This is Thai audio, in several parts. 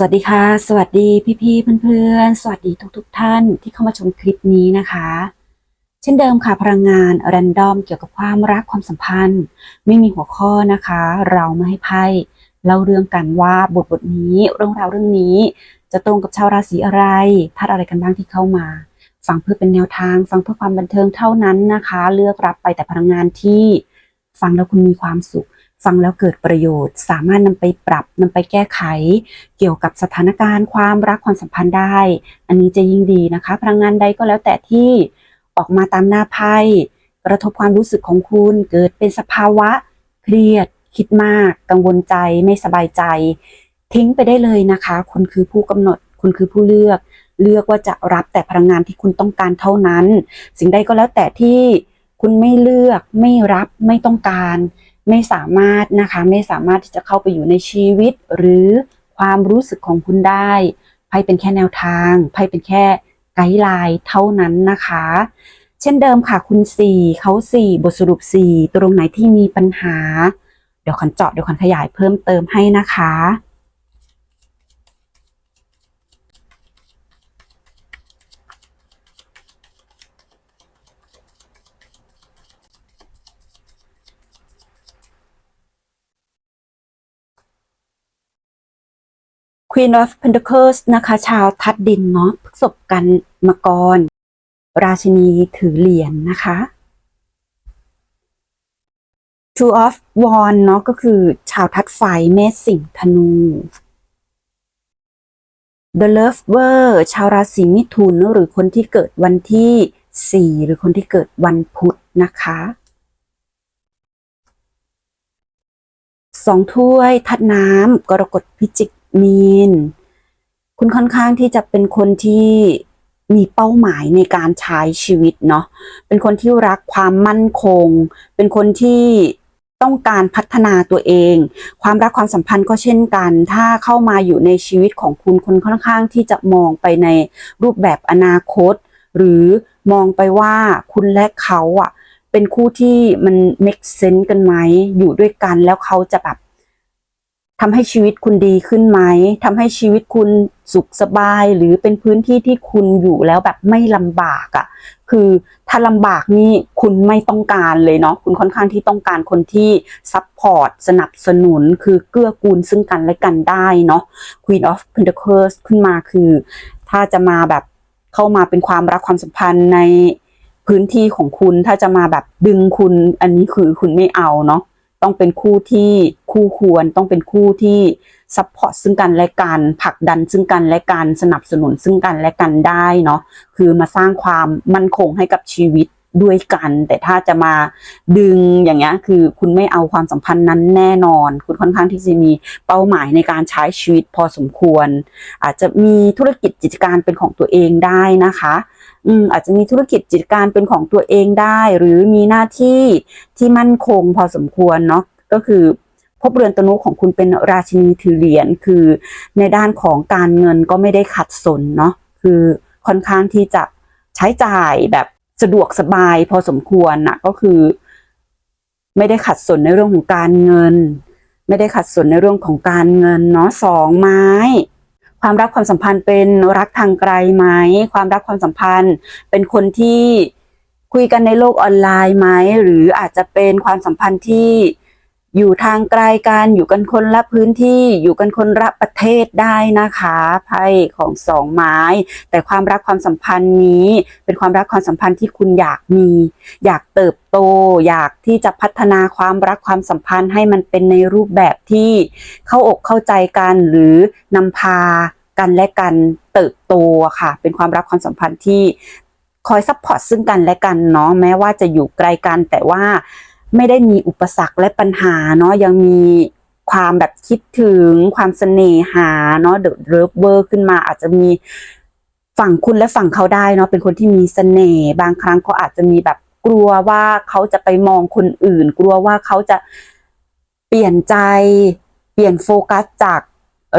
สวัสดีค่ะ สวัสดีพี่ๆเพื่อนๆ สวัสดีทุกๆทท่านที่เข้ามาชมคลิปนี้นะคะ เช่นเดิมค่ะพลังงานแรนดอมเกี่ยวกับความรักความสัมพันธ์ ไม่มีหัวข้อนะคะ เราไม่ให้ไพ่เล่าเรื่องกันว่าบทบทนี้เรื่องราวเรื่องนี้ จะตรงกับชาวราศีอะไรธาตุอะไรกันบ้างที่เข้ามา ฟังเพื่อเป็นแนวทาง ฟังเพื่อความบันเทิงเท่านั้นนะคะ เลือกรับไปแต่พลังงานที่ฟังแล้วคุณมีความสุข ฟังแล้วเกิดประโยชน์ สามารถนำไปปรับนำไปแก้ไข เกี่ยวกับสถานการณ์ความรักความสัมพันธ์ได้ อันนี้จะยิ่งดีนะคะ พลังงานใดก็แล้วแต่ที่ออกมาตามหน้าไพ่กระทบความรู้สึกของคุณ เกิดเป็นสภาวะ เครียด คิดมาก กังวลใจไม่สบายใจ ทิ้งไปได้เลยนะคะ คุณคือผู้กำหนด คุณคือผู้เลือก เลือกว่าจะรับแต่พลังงานที่คุณต้องการเท่านั้น สิ่งใดก็แล้วแต่ที่คุณไม่เลือกไม่รับไม่ต้องการ ไม่สามารถนะคะไม่สามารถที่จะเข้าไปอยู่ในชีวิต หรือความรู้สึกของคุณได้ไพ่เป็นแค่แนวทางไพ่เป็นแค่ไกด์ไลน์เท่านั้นนะคะ เช่นเดิมค่ะคุณสี่เขาสี่บทสรุปสี่ตรงไหนที่มีปัญหา เดี๋ยวขันเจาะเดี๋ยวขันขยายเพิ่มเติมให้นะคะ Queen of Pentacles นะคะ ชาวทัดดินเนาะพฤษภกันมาก่อนราชินีถือเหรียญนะคะ Two of Wands เนาะก็คือชาวทัดไฟเมษสิงธนู The Lover ชาวราศีมิถุนหรือคนที่เกิดวันที่ 4 หรือคนที่เกิดวันพุธนะคะสองถ้วยทัดน้ำกรกฎพิจิก มีน คุณค่อนข้างที่จะเป็นคนที่มีเป้าหมายในการใช้ชีวิตเนาะ เป็นคนที่รักความมั่นคง เป็นคนที่ต้องการพัฒนาตัวเอง ความรักความสัมพันธ์ก็เช่นกัน ถ้าเข้ามาอยู่ในชีวิตของคุณคุณค่อนข้างที่จะมองไปในรูปแบบอนาคต หรือมองไปว่าคุณและเขาอะ เป็นคู่ที่มัน make sense กันไหม อยู่ด้วยกันแล้วเขาจะแบบ ทำให้ชีวิตคุณดีขึ้นไหมทำให้ชีวิตคุณสุขสบาย หรือเป็นพื้นที่ที่คุณอยู่แล้วแบบไม่ลำบากอะ่ะ คือถ้าลำบากนี่คุณไม่ต้องการเลยเนาะคุณค่อนข้างที่ต้องการคนที่ซัพพอร์ตสนับสนุนคือเกื้อกูลซึ่งกันและกันได้เนาะ Queen of Pentacles ขึ้นมาคือ ถ้าจะมาแบบเข้ามาเป็นความรักความสัมพันธ์ในพื้นที่ของคุณถ้าจะมาแบบดึงคุณอันนี้คือคุณไม่เอาเนาะ ต้องเป็นคู่ที่คู่ควรต้องเป็นคู่ที่ซัพพอร์ตซึ่งกันและกันผลักดันซึ่งกันและกันสนับสนุนซึ่งกันและกันได้เนาะคือมาสร้างความมั่นคงให้กับชีวิตด้วยกัน แต่ถ้าจะมาดึงอย่างเงี้ยคือคุณไม่เอาความสัมพันธ์นั้นแน่นอน คุณค่อนข้างที่จะมีเป้าหมายในการใช้ชีวิตพอสมควร อาจจะมีธุรกิจกิจการเป็นของตัวเองได้นะคะ อืมอาจจะมีธุรกิจกิจการเป็นของตัวเองได้ หรือมีหน้าที่ที่มั่นคงพอสมควรเนาะก็คือพบเรือนตนุของคุณเป็นราชินีถือเหรียญคือในด้านของการเงินก็ไม่ได้ขัดสนเนาะคือค่อนข้างที่จะใช้จ่ายแบบสะดวกสบายพอสมควรนะก็คือ ไม่ได้ขัดสนในเรื่องของการเงิน ไม่ได้ขัดสนในเรื่องของการเงินเนาะสองไม้ ความรักความสัมพันธ์เป็นรักทางไกลไหม ความรักความสัมพันธ์ เป็นคนที่คุยกันในโลกออนไลน์ไหม หรืออาจจะเป็นความสัมพันธ์ที่ อยู่ทางไกลกันอยู่กันคนละพื้นที่อยู่กันคนละประเทศได้นะคะไพ่ของสองไม้ แต่ความรักความสัมพันธ์นี้ เป็นความรักความสัมพันธ์ที่คุณอยากมี อยากเติบโต อยากที่จะพัฒนาความรักความสัมพันธ์ให้มันเป็นในรูปแบบที่เข้าอกเข้าใจกันหรือนำพากันและกันเติบโตค่ะ เป็นความรักความสัมพันธ์ที่คอยซัพพอร์ตซึ่งกันและกันเนาะแม้ว่าจะอยู่ไกลกันแต่ว่า ไม่ได้มีอุปสรรคและปัญหาเนาะยังมีความแบบคิดถึงความเสน่หาเนาะเดอะเลิฟเวอร์ขึ้นมาอาจจะมีฝั่งคุณและฝั่งเขาได้เนาะเป็นคนที่มีเสน่ห์บางครั้งก็อาจจะมีแบบกลัวว่าเขาจะไปมองคนอื่น กลัวว่าเขาจะเปลี่ยนใจ เปลี่ยนโฟกัสจาก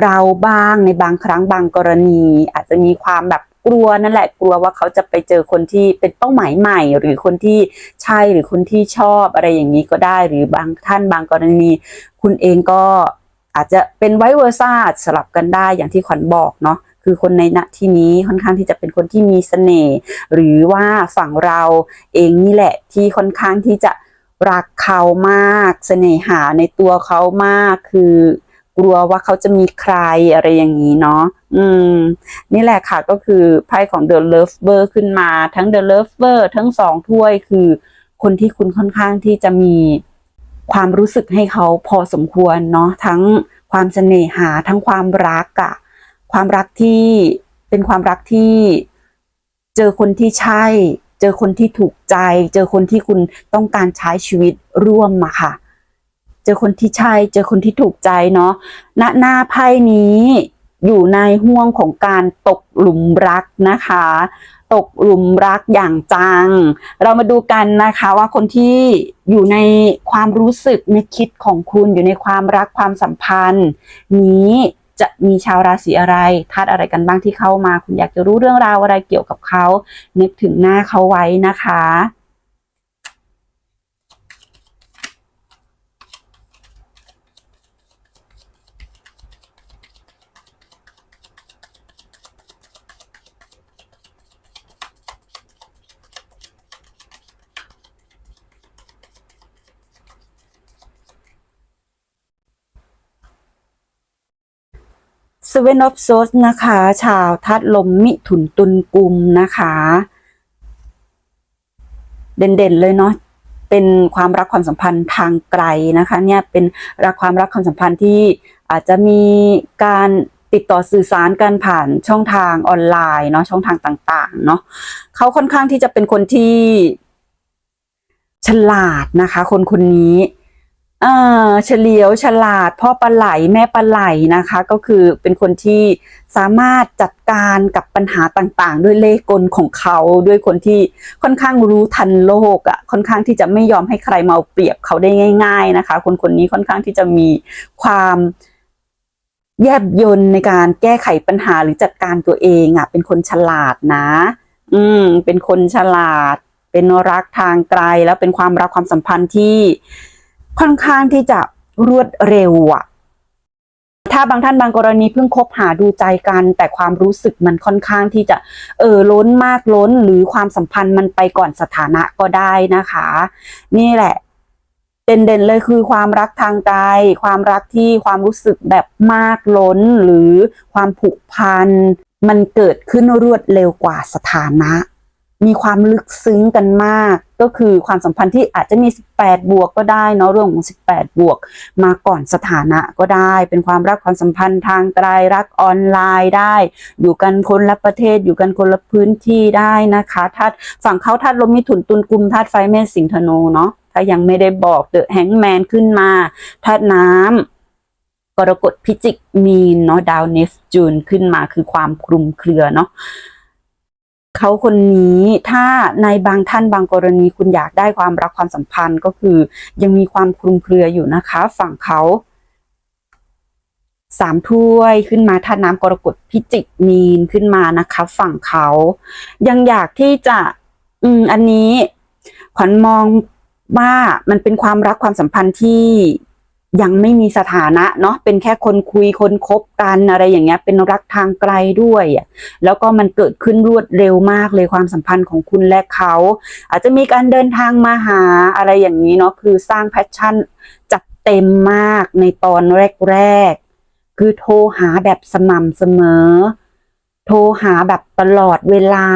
เราบ้างในบางครั้งบางกรณี อาจจะมีความแบบ กลัวนั่นแหละกลัวว่าเขาจะไปเจอคนที่เป็นเป้าหมายใหม่ หรือคนที่ใช่หรือคนที่ชอบอะไรอย่างนี้ก็ได้ หรือบางท่านบางกรณี คุณเองก็อาจจะเป็นไวเวอร์ซ่าสลับกันได้อย่างที่ขวัญบอกเนาะคือคนในณที่นี้ค่อนข้างที่จะเป็นคนที่มีเสน่ห์หรือว่าฝั่งเราเองนี่แหละที่ค่อนข้างที่จะรักเขามากเสน่หาในตัวเขามากคือ กลัวว่าเขาจะมีใครอะไรอย่างนี้เนาะ อืม นี่แหละค่ะก็คือไพ่ของ The Lover ขึ้นมาทั้ง The Lover ทั้งสองถ้วยคือ คนที่คุณค่อนข้างที่จะมีความรู้สึกให้เขาพอสมควรเนาะทั้งความเสน่หาทั้งความรักอะความรักที่เป็นความรักที่เจอคนที่ใช่ เจอคนที่ถูกใจ เจอคนที่คุณต้องการใช้ชีวิตร่วมมาค่ะ อคนที่ใช่ เจอคนที่ถูกใจเนาะณหน้าไพ่นี้อยู่ในห่วงของการตกหลุมรักนะคะ ตกหลุมรักอย่างจัง เรามาดูกันนะคะว่าคนที่อยู่ในความรู้สึกในคิดของคุณอยู่ในความรักความสัมพันธ์ นี้จะมีชาวราศีอะไรธาตุอะไรกันบ้างที่เข้ามา คุณอยากจะรู้เรื่องราวอะไรเกี่ยวกับเขา นึกถึงหน้าเขาไว้นะคะ Seven of Swords นะคะ ชาวทัดลมมิถุนตุลกุมนะคะ เด่นๆเลยเนาะเป็นความรักความสัมพันธ์ทางไกลนะคะ เนี่ยเป็นรักความรักความสัมพันธ์ที่อาจจะมีการติดต่อสื่อสารกันผ่านช่องทางออนไลน์เนาะช่องทางต่างๆเนาะเขาค่อนข้างที่จะเป็นคนที่ฉลาดนะคะ คนคนนี้ เออเฉลียวฉลาดพ่อปลาไหลแม่ปลาไหลนะคะ ก็คือเป็นคนที่สามารถจัดการกับปัญหาต่างๆ ด้วยเล่ห์กลของเขาด้วยคนที่ค่อนข้างรู้ทันโลกอะ่ะค่อนข้างที่จะไม่ยอมให้ใครมาเาเปรียบเขาได้ง่าย ๆนะคะ คนคนนี้ค่อนข้างที่จะมีความแยบยลในการแก้ไขปัญหาหรือจัดการตัวเองอะ่ะ เป็นคนฉลาดนะ อืม เป็นคนฉลาด เป็นรักทางไกลแล้วเป็นความรักความสัมพันธ์ที่ ค่อนข้างที่จะรวดเร็วอะถ้าบางท่านบางกรณีเพิ่งคบหาดูใจกัน แต่ความรู้สึกมันค่อนข้างที่จะเออล้นมากล้นหรือความสัมพันธ์มันไปก่อนสถานะก็ได้นะคะ นี่แหละเด่นๆเลยคือความรักทางใจความรักที่ความรู้สึกแบบมากล้น หรือความผูกพันมันเกิดขึ้นรวดเร็วกว่าสถานะ มีความลึกซึ้งกันมาก ก็คือความสัมพันธ์ที่อาจจะมี 18 บวกก็ได้เนาะเรื่องของ 18 บวก มาก่อนสถานะก็ได้ เป็นความรักความสัมพันธ์ทางไกลรักออนไลน์ได้ อยู่กันคนละประเทศอยู่กันคนละพื้นที่ได้นะคะธาตุฝั่งเขาธาตุลมมิถุนตุลกุมธาตุไฟเมษสิงห์ธนูเนาะถ้ายังไม่ได้บอกเดอะแฮงแมนขึ้นมาธาตุน้ำกรกฎพิจิกมีนเนาะดาวเนฟจูนขึ้นมาคือความคลุมเครือเนาะ เขาคนนี้ถ้าในบางท่านบางกรณีคุณอยากได้ความรักความสัมพันธ์ก็คือ ยังมีความคลุมเครืออยู่นะคะ ฝั่งเขาสามถ้วยขึ้นมาท่าน้ำกรกฎพิจิกมีนขึ้นมานะคะ ฝั่งเขา ยังอยากที่จะ อืม อันนี้ ขวัญมองว่ามันเป็นความรักความสัมพันธ์ที่ ยังไม่มีสถานะเนาะเป็นแค่คนคุยคนคบกันอะไรอย่างเงี้ย เป็นรักทางไกลด้วยแล้วก็มันเกิดขึ้นรวดเร็วมากเลยความสัมพันธ์ของคุณและเขา อาจจะมีการเดินทางมาหาอะไรอย่างนี้เนาะคือสร้างแพชชั่นจัดเต็มมากในตอนแรกๆคือโทรหาแบบสม่ำเสมอ โทรหาแบบตลอดเวลา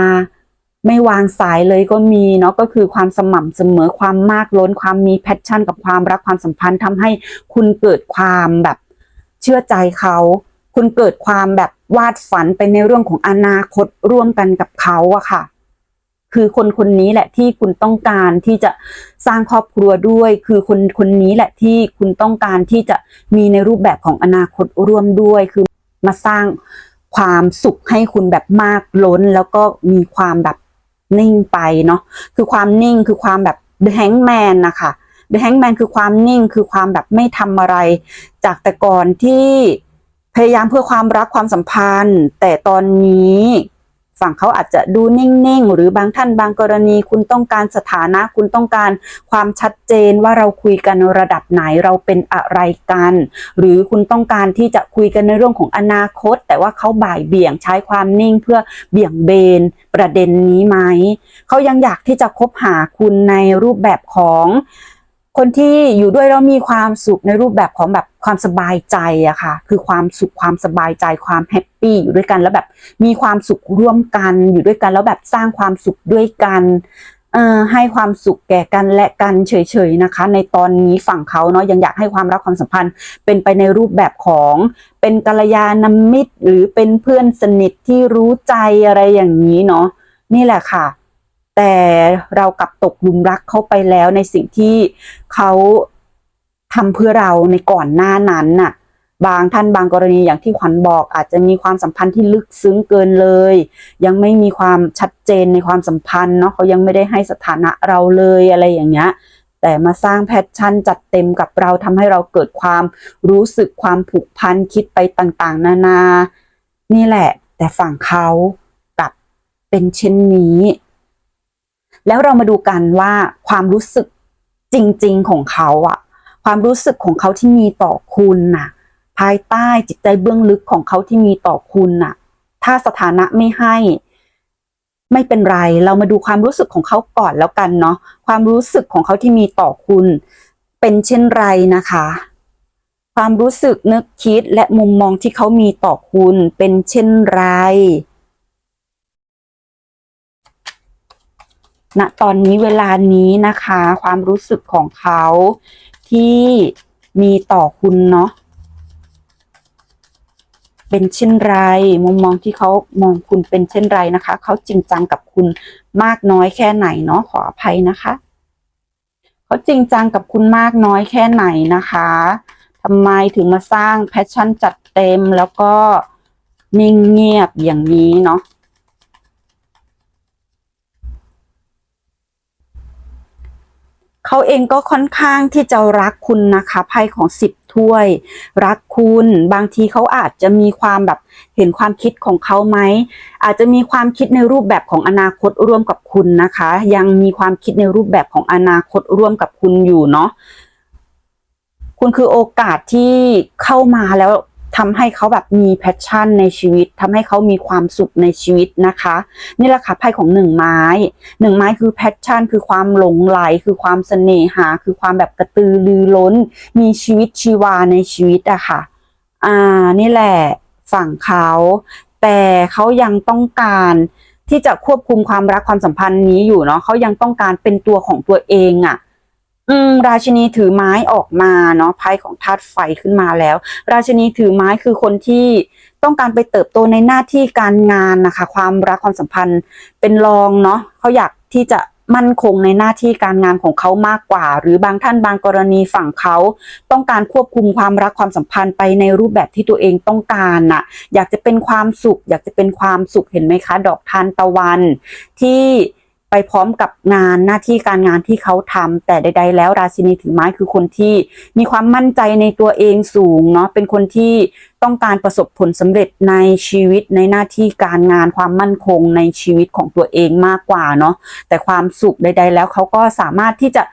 ไม่วางสายเลยก็มีเนาะก็คือความสม่ำเสมอความมากล้น ความมีแพชชั่น กับความรักความสัมพันธ์ทำให้คุณเกิดความแบบเชื่อใจเขา คุณเกิดความแบบวาดฝันไปในเรื่องของอนาคตร่วมกันกับเขาอะค่ะ คือคนคนนี้แหละที่คุณต้องการที่จะสร้างครอบครัวด้วย คือคนคนนี้แหละที่คุณต้องการที่จะมีในรูปแบบของอนาคตร่วมด้วย คือมาสร้างความสุขให้คุณแบบมากล้น แล้วก็มีความแบบ นิ่งไปเนาะคือความนิ่งคือความแบบ The Hangman นะคะ The Hangman คือความนิ่งคือความแบบไม่ทำอะไร จากแต่ก่อนที่พยายามเพื่อความรักความสัมพันธ์ แต่ตอนนี้ ฝั่งเขาอาจจะดูนิ่งๆ หรือบางท่านบางกรณี คุณต้องการสถานะ คุณต้องการความชัดเจนว่าเราคุยกันระดับไหนเราเป็นอะไรกัน หรือคุณต้องการที่จะคุยกันในเรื่องของอนาคต แต่ว่าเขาบ่ายเบี่ยงใช้ความนิ่งเพื่อเบี่ยงเบนประเด็นนี้ไหมเขายังอยากที่จะคบหาคุณในรูปแบบของคนที่อยู่ด้วยแล้วมีความสุขในรูปแบบของแบบความสบายใจอะค่ะ คือความสุขความสบายใจความแฮป ปี้อยู่ด้วยกันแล้วแบบมีความสุขร่วมกันอยู่ด้วยกันแล้วแบบสร้างความสุขด้วยกันให้ความสุขแก่กันและกันเฉยๆนะคะ ในตอนนี้ฝั่งเขาเนาะยังอยากให้ความรักความสัมพันธ์ เป็นไปในรูปแบบของเป็นกัลยาณมิตร หรือเป็นเพื่อนสนิทที่รู้ใจอะไรอย่างนี้เนาะนี่แหละค่ะ แต่เรากลับตกหลุมรักเขาไปแล้วในสิ่งที่เขาทำเพื่อเราในก่อนหน้านั้นน่ะ บางท่านบางกรณีอย่างที่ขวัญบอก อาจจะมีความสัมพันธ์ที่ลึกซึ้งเกินเลย ยังไม่มีความชัดเจนในความสัมพันธ์เนาะเขายังไม่ได้ให้สถานะเราเลยอะไรอย่างเงี้ยแต่มาสร้างแพชชั่นจัดเต็มกับเราทำให้เราเกิดความรู้สึกความผูกพันคิดไปต่างๆ นานา นี่แหละ แต่ฝั่งเขากลับเป็นเช่นนี้ แล้วเรามาดูกันว่าความรู้สึกจริง ๆ ของเขาอะความรู้สึกของเขาที่มีต่อคุณน่ะ ภายใต้จิตใจเบื้องลึกของเขาที่มีต่อคุณน่ะ ถ้าสถานะไม่ให้ ไม่เป็นไร เรามาดูความรู้สึกของเขาก่อนแล้วกันเนาะความรู้สึกของเขาที่มีต่อคุณ เป็นเช่นไรนะคะ ความรู้สึกนึกคิดและมุมมองที่เขามีต่อคุณ เป็นเช่นไรณตอนนี้เวลานี้นะคะ ความรู้สึกของเขาที่มีต่อคุณเนาะ เป็นเช่นไร มุมมองที่เขามองคุณเป็นเช่นไรนะคะ เขาจริงจังกับคุณมากน้อยแค่ไหนเนาะขออภัยนะคะเขาจริงจังกับคุณมากน้อยแค่ไหนนะคะทำไมถึงมาสร้างแพชชั่นจัดเต็มแล้วก็นิ่งเงียบอย่างนี้เนาะเขาเองก็ค่อนข้างที่จะรักคุณนะคะไพ่ของสิบ ถ้วย รักคุณ บางทีเขาอาจจะมีความแบบเห็นความคิดของเขาไหม อาจจะมีความคิดในรูปแบบของอนาคตร่วมกับคุณนะคะ ยังมีความคิดในรูปแบบของอนาคตร่วมกับคุณอยู่เนาะคุณคือโอกาสที่เข้ามาแล้ว ทำให้เขาแบบมีแพชชั่นในชีวิตทำให้เขามีความสุขในชีวิตนะคะ นี่แหละค่ะไพ่ของหนึ่งไม้หนึ่งไม้คือแพชชั่น คือความหลงไหล คือความเสน่หา คือความแบบกระตือรือร้น มีชีวิตชีวาในชีวิตอะค่ะ อ่า นี่แหละฝั่งเขาแต่เขายังต้องการที่จะควบคุมความรักความสัมพันธ์นี้อยู่เนาะเขายังต้องการเป็นตัวของตัวเองอะ อืมราชินีถือไม้ออกมาเนาะไพ่ของธาตุไฟขึ้นมาแล้ว ราชินีถือไม้คือคนที่ต้องการไปเติบโตในหน้าที่การงานนะคะ ความรักความสัมพันธ์เป็นรองเนาะเขาอยากที่จะมั่นคงในหน้าที่การงานของเขามากกว่า หรือบางท่านบางกรณีฝั่งเขาต้องการควบคุมความรักความสัมพันธ์ไปในรูปแบบที่ตัวเองต้องการน่ะ อยากจะเป็นความสุข อยากจะเป็นความสุขเห็นไหมคะ ดอกทานตะวันที่ ไปพร้อมกับงานหน้าที่การงานที่เขาทำแต่ใด ๆ แล้วราชินีถือไม้คือคนที่มีความมั่นใจในตัวเองสูงเนาะเป็นคนที่ต้องการประสบผลสำเร็จในชีวิตในหน้าที่การงานความมั่นคงในชีวิตของตัวเองมากกว่าเนาะแต่ความสุขใด ๆ แล้วเขาก็สามารถที่จะ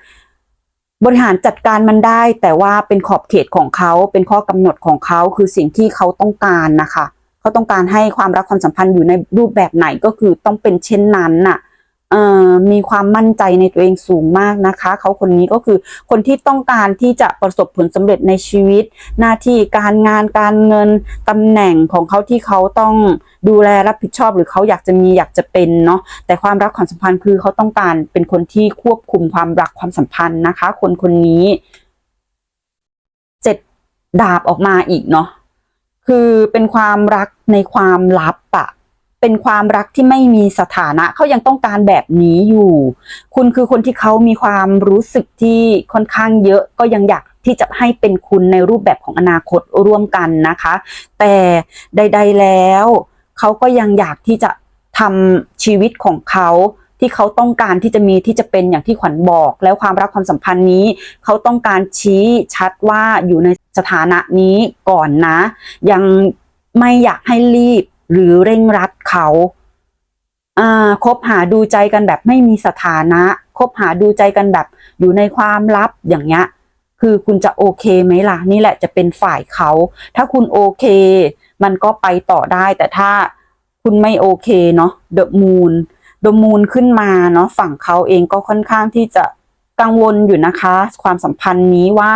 บริหารจัดการมันได้ แต่ว่าเป็นขอบเขตของเขาเป็นข้อกำหนดของเขาคือสิ่งที่เขาต้องการนะคะ เขาต้องการให้ความรักความสัมพันธ์อยู่ในรูปแบบไหนก็คือต้องเป็นเช่นนั้นน่ะ มีความมั่นใจในตัวเองสูงมากนะคะ เขาคนนี้ก็คือคนที่ต้องการที่จะประสบผลสำเร็จในชีวิต หน้าที่การงานการเงินตำแหน่งของเขาที่เขาต้องดูแลรับผิดชอบหรือเขาอยากจะมีอยากจะเป็นเนาะแต่ความรักความสัมพันธ์คือเขาต้องการเป็นคนที่ควบคุมความรักความสัมพันธ์นะคะ คนคนนี้เจ็ดดาบออกมาอีกเนาะคือเป็นความรักในความลับอะ เป็นความรักที่ไม่มีสถานะเขายังต้องการแบบนี้อยู่ คุณคือคนที่เขามีความรู้สึกที่ค่อนข้างเยอะก็ยังอยากที่จะให้เป็นคุณในรูปแบบของอนาคตร่วมกันนะคะ แต่ใด ๆแล้วเขาก็ยังอยากที่จะทำชีวิตของเขาที่เขาต้องการที่จะมีที่จะเป็นอย่างที่ขวัญบอก แล้วความรักความสัมพันธ์นี้ เขาต้องการชี้ชัดว่าอยู่ในสถานะนี้ก่อนนะ ยังไม่อยากให้รีบ หรือเร่งรัดเขาคบหาดูใจกันแบบไม่มีสถานะ คบหาดูใจกันแบบอยู่ในความลับอย่างเงี้ย คือคุณจะโอเคไหมล่ะ นี่แหละจะเป็นฝ่ายเขา ถ้าคุณโอเค มันก็ไปต่อได้ แต่ถ้าคุณไม่โอเคเนาะเดอะมูนเดอะมูนขึ้นมาเนาะฝั่งเขาเองก็ค่อนข้างที่จะกังวลอยู่นะคะ ความสัมพันธ์นี้ว่า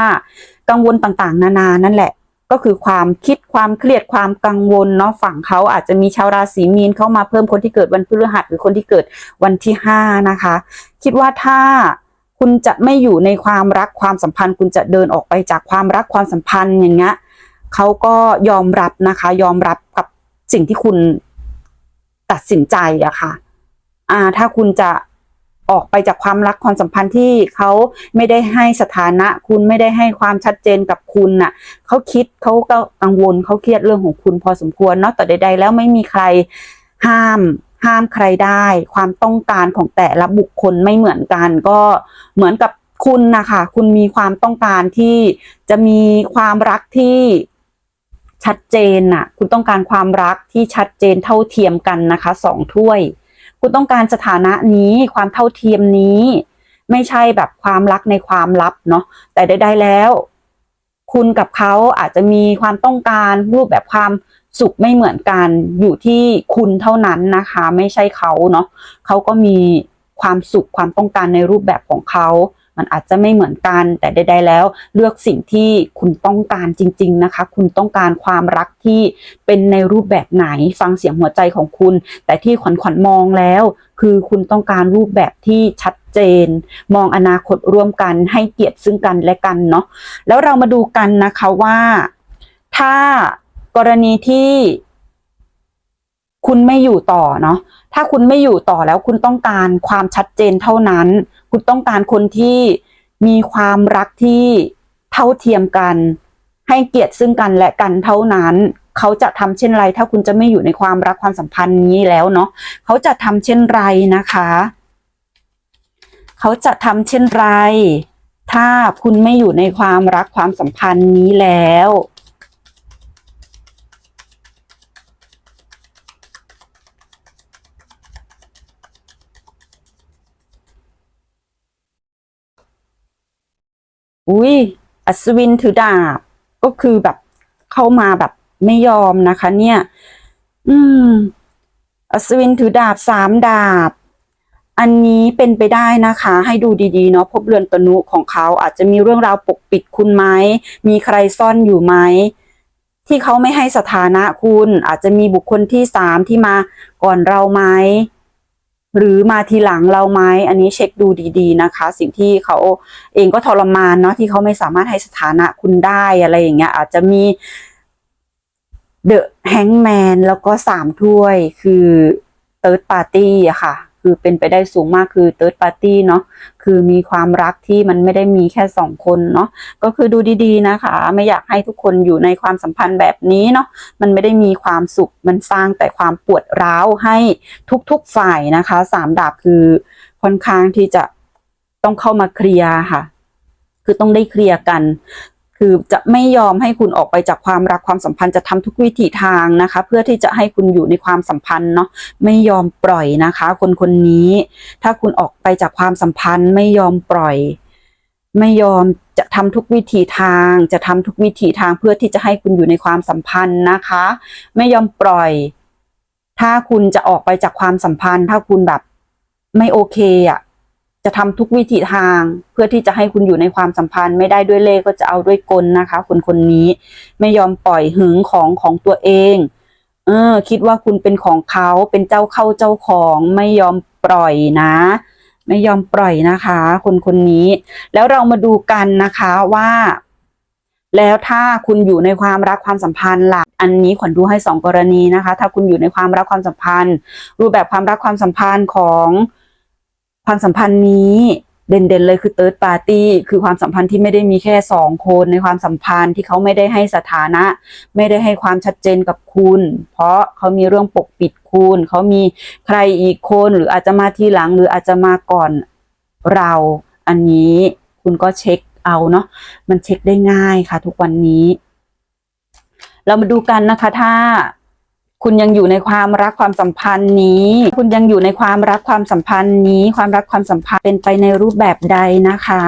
กังวลต่างๆ นานานั่นแหละ ก็คือความคิดความเครียดความกังวลเนาะฝั่งเขาอาจจะมีชาวราศีมีนเข้ามาเพิ่มคนที่เกิดวันพฤหัสหรือคนที่เกิดวันที่ห้านะคะ คิดว่าถ้าคุณจะไม่อยู่ในความรักความสัมพันธ์ คุณจะเดินออกไปจากความรักความสัมพันธ์อย่างเงี้ยเขาก็ยอมรับนะคะ ยอมรับกับสิ่งที่คุณตัดสินใจอะค่ะ อ่า ถ้าคุณจะ ออกไปจากความรักความสัมพันธ์ที่เขาไม่ได้ให้สถานะ คุณไม่ได้ให้ความชัดเจนกับคุณน่ะเขาคิดเขาก็กังวลเขาเครียดเรื่องของคุณพอสมควรเนาะแต่ใด ๆ แล้วไม่มีใครห้ามห้ามใครได้ ความต้องการของแต่ละบุคคลไม่เหมือนกัน ก็เหมือนกับคุณนะคะคุณมีความต้องการที่จะมีความรักที่ชัดเจนน่ะ คุณต้องการความรักที่ชัดเจนเท่าเทียมกันนะคะสองถ้วย คุณต้องการสถานะนี้ ความเท่าเทียมนี้ ไม่ใช่แบบความรักในความลับเนาะแต่ใดๆแล้ว คุณกับเขาอาจจะมีความต้องการรูปแบบความสุขไม่เหมือนกันอยู่ที่คุณเท่านั้นนะคะ ไม่ใช่เขาเนาะเขาก็มีความสุขความต้องการในรูปแบบของเขา มันอาจจะไม่เหมือนกัน แต่ใดๆแล้ว เลือกสิ่งที่คุณต้องการจริง ๆนะคะ คุณต้องการความรักที่เป็นในรูปแบบไหนฟังเสียงหัวใจของคุณ แต่ที่ขวัญขวัญมองแล้ว คือคุณต้องการรูปแบบที่ชัดเจน มองอนาคตร่วมกันให้เกียรติซึ่งกันและกันเนาะแล้วเรามาดูกันนะคะว่าถ้ากรณีที่คุณไม่อยู่ต่อเนาะ ถ้าคุณไม่อยู่ต่อแล้วคุณต้องการความชัดเจนเท่านั้น คุณต้องการคนที่มีความรักที่เท่าเทียมกัน ให้เกียรติซึ่งกันและกันเท่านั้น เขาจะทำเช่นไร ถ้าคุณจะไม่อยู่ในความรักความสัมพันธ์นี้แล้วเนาะเขาจะทำเช่นไรนะคะ เขาจะทำเช่นไร ถ้าคุณไม่อยู่ในความรักความสัมพันธ์นี้แล้ว อุ้ยอัศวินถือดาบ ก็คือแบบเข้ามาแบบไม่ยอมนะคะ เนี่ย อืม อัศวินถือดาบสามดาบ อันนี้เป็นไปได้นะคะ ให้ดูดีๆเนาะพบเรือนตนุของเขาอาจจะมีเรื่องราวปกปิดคุณไหมมีใครซ่อนอยู่ไหมที่เขาไม่ให้สถานะคุณ อาจจะมีบุคคลที่สามที่มาก่อนเราไหม หรือมาทีหลังเราไหมอันนี้เช็คดูดีๆนะคะ สิ่งที่เขาเองก็ทรมานเนาะที่เขาไม่สามารถให้สถานะคุณได้อะไรอย่างเงี้ย อาจจะมีเดอะแฮงแมนแล้วก็สามถ้วยคือเติร์ดปาร์ตี้อะค่ะ คือเป็นไปได้สูงมากคือเติร์ดปาร์ตี้เนาะคือมีความรักที่มันไม่ได้มีแค่สองคนเนาะก็คือดูดีๆนะคะ ไม่อยากให้ทุกคนอยู่ในความสัมพันธ์แบบนี้เนาะมันไม่ได้มีความสุขมันสร้างแต่ความปวดร้าวให้ทุกๆฝ่ายนะคะสามดาบคือค่อนข้างที่จะต้องเข้ามาเคลียร์ค่ะ คือต้องได้เคลียร์กัน คือจะไม่ยอมให้คุณออกไปจากความรักความสัมพันธ์จะทำทุกวิถีทางนะคะ เพื่อที่จะให้คุณอยู่ในความสัมพันธ์เนาะไม่ยอมปล่อยนะคะ คนคนนี้ ถ้าคุณออกไปจากความสัมพันธ์ไม่ยอมปล่อย ไม่ยอมจะทำทุกวิถีทาง จะทำทุกวิถีทางเพื่อที่จะให้คุณอยู่ในความสัมพันธ์นะคะ ไม่ยอมปล่อย ถ้าคุณจะออกไปจากความสัมพันธ์ ถ้าคุณแบบไม่โอเคอะ จะทำทุกวิถีทางเพื่อที่จะให้คุณอยู่ในความสัมพันธ์ ไม่ได้ด้วยเล่ก็จะเอาด้วยกลนะคะ คนคนนี้ไม่ยอมปล่อยหึงของของตัวเอง เออ คิดว่าคุณเป็นของเขาเป็นเจ้าเข้าเจ้าของไม่ยอมปล่อยนะ ไม่ยอมปล่อยนะคะ คนคนนี้ แล้วเรามาดูกันนะคะว่า แล้วถ้าคุณอยู่ในความรักความสัมพันธ์ล่ะอันนี้ขวัญดูให้สองกรณีนะคะ ถ้าคุณอยู่ในความรักความสัมพันธ์ รูปแบบความรักความสัมพันธ์ของ ความสัมพันธ์นี้เด่นๆเลยคือเติร์ดปาร์ตี้คือความสัมพันธ์ที่ไม่ได้มีแค่สองคนในความสัมพันธ์ที่เขาไม่ได้ให้สถานะ ไม่ได้ให้ความชัดเจนกับคุณ เพราะเขามีเรื่องปกปิดคุณ เขามีใครอีกคนหรืออาจจะมาทีหลังหรืออาจจะมาก่อนเรา อันนี้คุณก็เช็คเอาเนาะมันเช็คได้ง่ายค่ะ ทุกวันนี้ เรามาดูกันนะคะถ้า คุณยังอยู่ในความรักความสัมพันธ์นี้ คุณยังอยู่ในความรักความสัมพันธ์นี้ ความรักความสัมพันธ์เป็นไปในรูปแบบใดนะคะ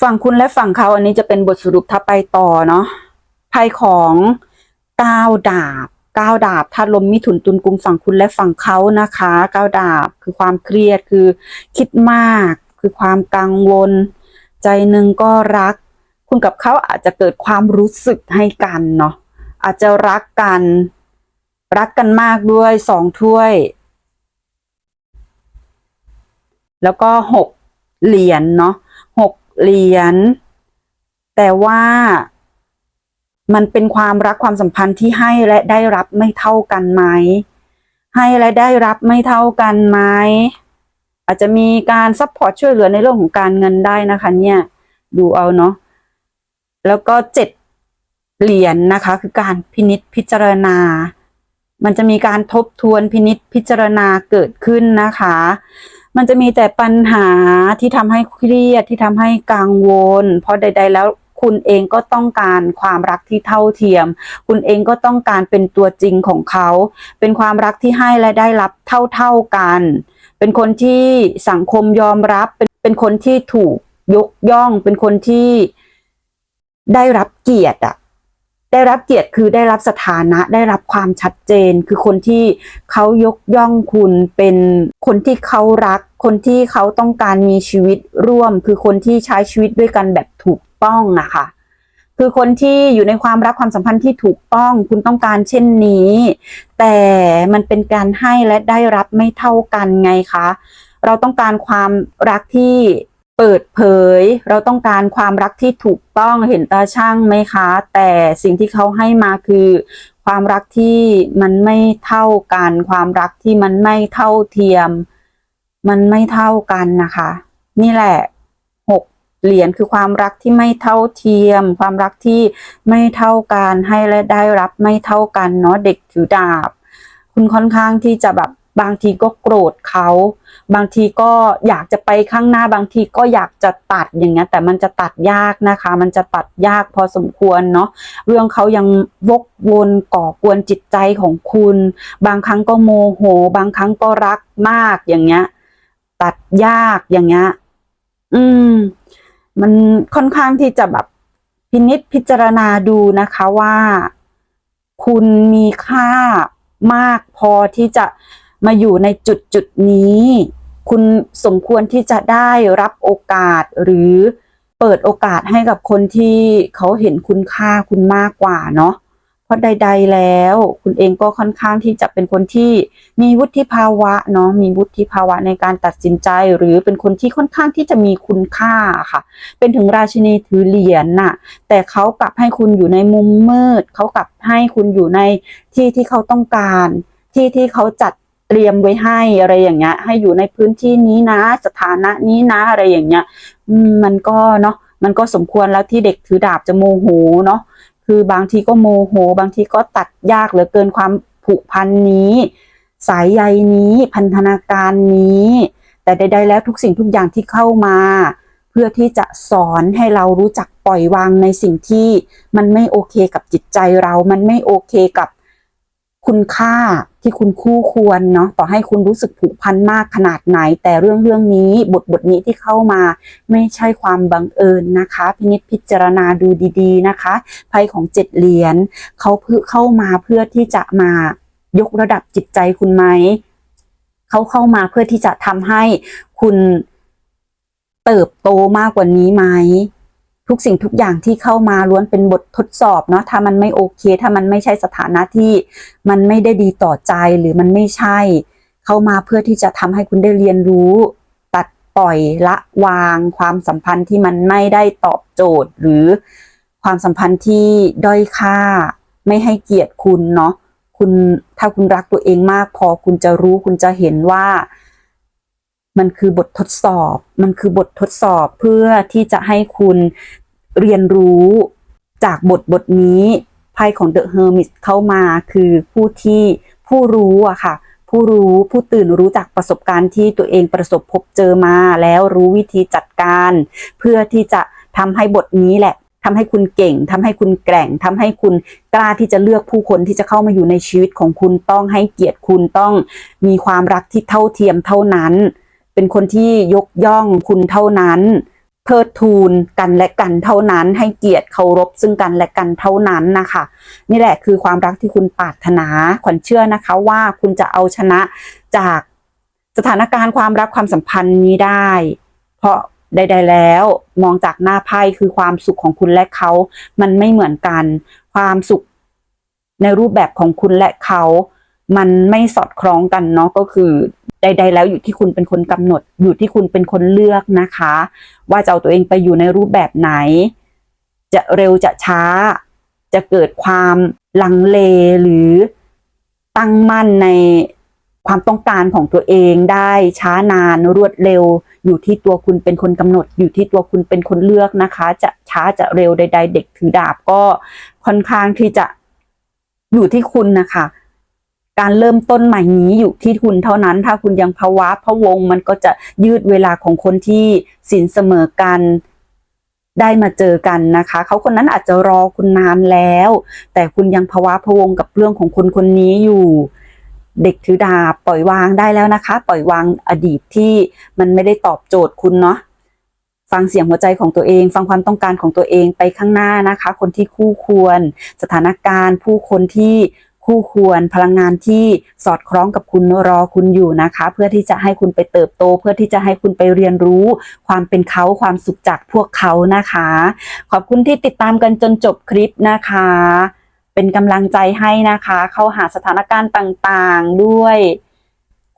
ฝั่งคุณและฝั่งเขาอันนี้จะเป็นบทสรุปถ้าไปต่อเนาะไพ่ของก้าวดาบก้าวดาบถ้าลมมิถุนตุนกุมฝั่งคุณและฝั่งเขานะคะก้าวดาบคือความเครียดคือคิดมาก คือความกังวล ใจหนึ่งก็รัก คุณกับเขาอาจจะเกิดความรู้สึกให้กันเนาะอาจจะรักกัน รักกันมากด้วยสองถ้วย แล้วก็หกเหรียญเนาะหกเหรียญแต่ว่ามันเป็นความรักความสัมพันธ์ที่ให้และได้รับไม่เท่ากันไหม ให้และได้รับไม่เท่ากันไหม อาจจะมีการซัพพอร์ตช่วยเหลือในเรื่องของการเงินได้นะคะ เนี่ย ดูเอาเนาะแล้วก็เจ็ดเหรียญนะคะ คือการพินิษพิจารณา มันจะมีการทบทวนพินิษพิจารณาเกิดขึ้นนะคะ มันจะมีแต่ปัญหาที่ทำให้เครียดที่ทำให้กังวล เพราะใด ๆ แล้วคุณเองก็ต้องการความรักที่เท่าเทียม คุณเองก็ต้องการเป็นตัวจริงของเขา เป็นความรักที่ให้และได้รับเท่าๆกัน เป็นคนที่สังคมยอมรับ เป็นเป็นคนที่ถูกยกย่อง เป็นคนที่ได้รับเกียรติอะได้รับเกียรติคือได้รับสถานะ ได้รับความชัดเจน คือคนที่เขายกย่องคุณเป็นคนที่เขารัก คนที่เขาต้องการมีชีวิตร่วม คือคนที่ใช้ชีวิตด้วยกันแบบถูกต้องอะคะ คือคนที่อยู่ในความรักความสัมพันธ์ที่ถูกต้องคุณต้องการเช่นนี้ แต่มันเป็นการให้และได้รับไม่เท่ากันไงคะ เราต้องการความรักที่เปิดเผย เราต้องการความรักที่ถูกต้องเห็นตาช่างไหมคะ แต่สิ่งที่เขาให้มาคือ ความรักที่มันไม่เท่ากัน ความรักที่มันไม่เท่าเทียม มันไม่เท่ากันนะคะ นี่แหละ เหรียญคือความรักที่ไม่เท่าเทียม ความรักที่ไม่เท่ากันให้และได้รับไม่เท่ากันเนาะเด็กถือดาบ คุณค่อนข้างที่จะแบบบางทีก็โกรธเขา บางทีก็อยากจะไปข้างหน้าบางทีก็อยากจะตัดอย่างเงี้ยแต่มันจะตัดยากนะคะ มันจะตัดยากพอสมควรเนาะเรื่องเขายังวกวนก่อกวนจิตใจของคุณ บางครั้งก็โมโห บางครั้งก็รักมากอย่างเงี้ย ตัดยากอย่างเงี้ยอืม มันค่อนข้างที่จะแบบพินิษพิจารณาดูนะคะว่า คุณมีค่ามากพอที่จะมาอยู่ในจุดจุดนี้ คุณสมควรที่จะได้รับโอกาสหรือเปิดโอกาสให้กับคนที่เขาเห็นคุณค่าคุณมากกว่าเนาะ ราะใด ๆแล้ว คุณเองก็ค่อนข้างที่จะเป็นคนที่มีวุฒิภาวะเนาะมีวุฒิภาวะในการตัดสินใจ หรือเป็นคนที่ค่อนข้างที่จะมีคุณค่าค่ะ เป็นถึงราชินีถือเหรียญน่ะ แต่เขากลับให้คุณอยู่ในมุมมืด เขากลับให้คุณอยู่ในที่ที่เขาต้องการ ที่ที่เขาจัดเตรียมไว้ให้อะไรอย่างเงี้ย ให้อยู่ในพื้นที่นี้นะ สถานะนี้นะอะไรอย่างเงี้ยมันก็เนาะมันก็สมควรแล้วที่เด็กถือดาบจะโมโหเนาะ คือบางทีก็โมโห บางทีก็ตัดยากเหลือเกินความผูกพันนี้ สายใยนี้พันธนาการนี้ แต่ใดๆแล้วทุกสิ่งทุกอย่างที่เข้ามา เพื่อที่จะสอนให้เรารู้จักปล่อยวางในสิ่งที่มันไม่โอเคกับจิตใจเรา มันไม่โอเคกับคุณค่า ที่คุณคู่ควรเนาะต่อให้คุณรู้สึกผูกพันมากขนาดไหน แต่เรื่องเรื่องนี้บทบทนี้ที่เข้ามาไม่ใช่ความบังเอิญนะคะ พินิจพิจารณาดูดีๆนะคะไพ่ของเจ็ดเหรียญเขาเพื่อเข้ามาเพื่อที่จะมายกระดับจิตใจคุณไหมเขาเข้ามาเพื่อที่จะทำให้คุณเติบโตมากกว่านี้ไหม ทุกสิ่งทุกอย่างที่เข้ามาล้วนเป็นบททดสอบเนาะถ้ามันไม่โอเค ถ้ามันไม่ใช่สถานะที่มันไม่ได้ดีต่อใจหรือมันไม่ใช่ เข้ามาเพื่อที่จะทำให้คุณได้เรียนรู้ ตัดปล่อยละวางความสัมพันธ์ที่มันไม่ได้ตอบโจทย์ หรือความสัมพันธ์ที่ด้อยค่า ไม่ให้เกียรติคุณเนาะคุณถ้าคุณรักตัวเองมากพอคุณจะรู้คุณจะเห็นว่า มันคือบททดสอบ มันคือบททดสอบเพื่อที่จะให้คุณเรียนรู้จากบทบทนี้ไพ่ของ The Hermit เข้ามาคือผู้ที่ผู้รู้อะค่ะ ผู้รู้ผู้ตื่นรู้จากประสบการณ์ที่ตัวเองประสบพบเจอมาแล้วรู้วิธีจัดการ เพื่อที่จะทำให้บทนี้แหละทำให้คุณเก่งทำให้คุณแกร่งทำให้คุณกล้าที่จะเลือกผู้คนที่จะเข้ามาอยู่ในชีวิตของคุณต้องให้เกียรติคุณต้องมีความรักที่เท่าเทียมเท่านั้น เป็นคนที่ยกย่องคุณเท่านั้นเทิดทูนกันและกันเท่านั้น ให้เกียรติเคารพซึ่งกันและกันเท่านั้นนะคะ นี่แหละคือความรักที่คุณปรารถนาขวัญเชื่อนะคะว่าคุณจะเอาชนะจากสถานการณ์ความรักความสัมพันธ์นี้ได้ เพราะใด ๆ แล้วมองจากหน้าไพ่คือความสุขของคุณและเขา มันไม่เหมือนกัน ความสุขในรูปแบบของคุณและเขา มันไม่สอดคล้องกันเนาะก็คือ ใด ๆ แล้วอยู่ที่คุณเป็นคนกำหนด อยู่ที่คุณเป็นคนเลือกนะคะ ว่าจะเอาตัวเองไปอยู่ในรูปแบบไหน จะเร็วจะช้า จะเกิดความลังเลหรือตั้งมั่นในความต้องการของตัวเองได้ช้านานรวดเร็ว อยู่ที่ตัวคุณเป็นคนกำหนด อยู่ที่ตัวคุณเป็นคนเลือกนะคะ จะช้าจะเร็วใด ๆ เด็กถือดาบก็ค่อนข้างที่จะอยู่ที่คุณนะคะ การเริ่มต้นใหม่นี้อยู่ที่คุณเท่านั้น ถ้าคุณยังภาวะพะวง มันก็จะยืดเวลาของคนที่สินเสมอกันได้มาเจอกันนะคะ เขาคนนั้นอาจจะรอคุณนานแล้ว แต่คุณยังภาวะพะวงกับเรื่องของคนคนนี้อยู่เด็กถือดาบปล่อยวางได้แล้วนะคะ ปล่อยวางอดีตที่มันไม่ได้ตอบโจทย์คุณเนาะฟังเสียงหัวใจของตัวเอง ฟังความต้องการของตัวเองไปข้างหน้านะคะ คนที่คู่ควร สถานการณ์ ผู้คนที่ คู่ควรพลังงานที่สอดคล้องกับคุณรอคุณอยู่นะคะ เพื่อที่จะให้คุณไปเติบโต เพื่อที่จะให้คุณไปเรียนรู้ ความเป็นเขาความสุขจากพวกเขานะคะ ขอบคุณที่ติดตามกันจนจบคลิปนะคะ เป็นกำลังใจให้นะคะ เข้าหาสถานการณ์ต่างๆด้วย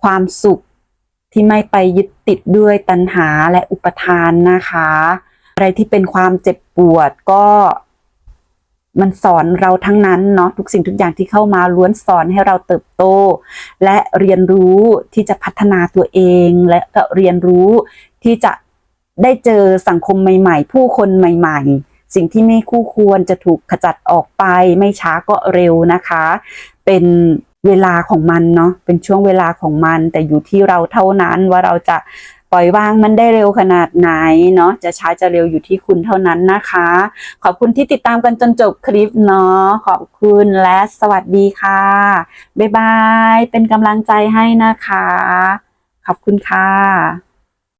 ความสุขที่ไม่ไปยึดติดด้วยตัณหาและอุปทานนะคะ อะไรที่เป็นความเจ็บปวดก็ มันสอนเราทั้งนั้นเนาะทุกสิ่งทุกอย่างที่เข้ามาล้วนสอนให้เราเติบโต และเรียนรู้ที่จะพัฒนาตัวเอง และก็เรียนรู้ที่จะได้เจอสังคมใหม่ ๆ ผู้คนใหม่ ๆ สิ่งที่ไม่คู่ควรจะถูกขจัดออกไป ไม่ช้าก็เร็วนะคะ เป็นเวลาของมันเนาะเป็นช่วงเวลาของมัน แต่อยู่ที่เราเท่านั้นว่าเราจะ ปล่อยวางมันได้เร็วขนาดไหนเนาะจะช้าจะเร็วอยู่ที่คุณเท่านั้นนะคะ ขอบคุณที่ติดตามกันจนจบคลิปเนาะขอบคุณและสวัสดีค่ะบ๊ายบายเป็นกำลังใจให้นะคะ ขอบคุณค่ะ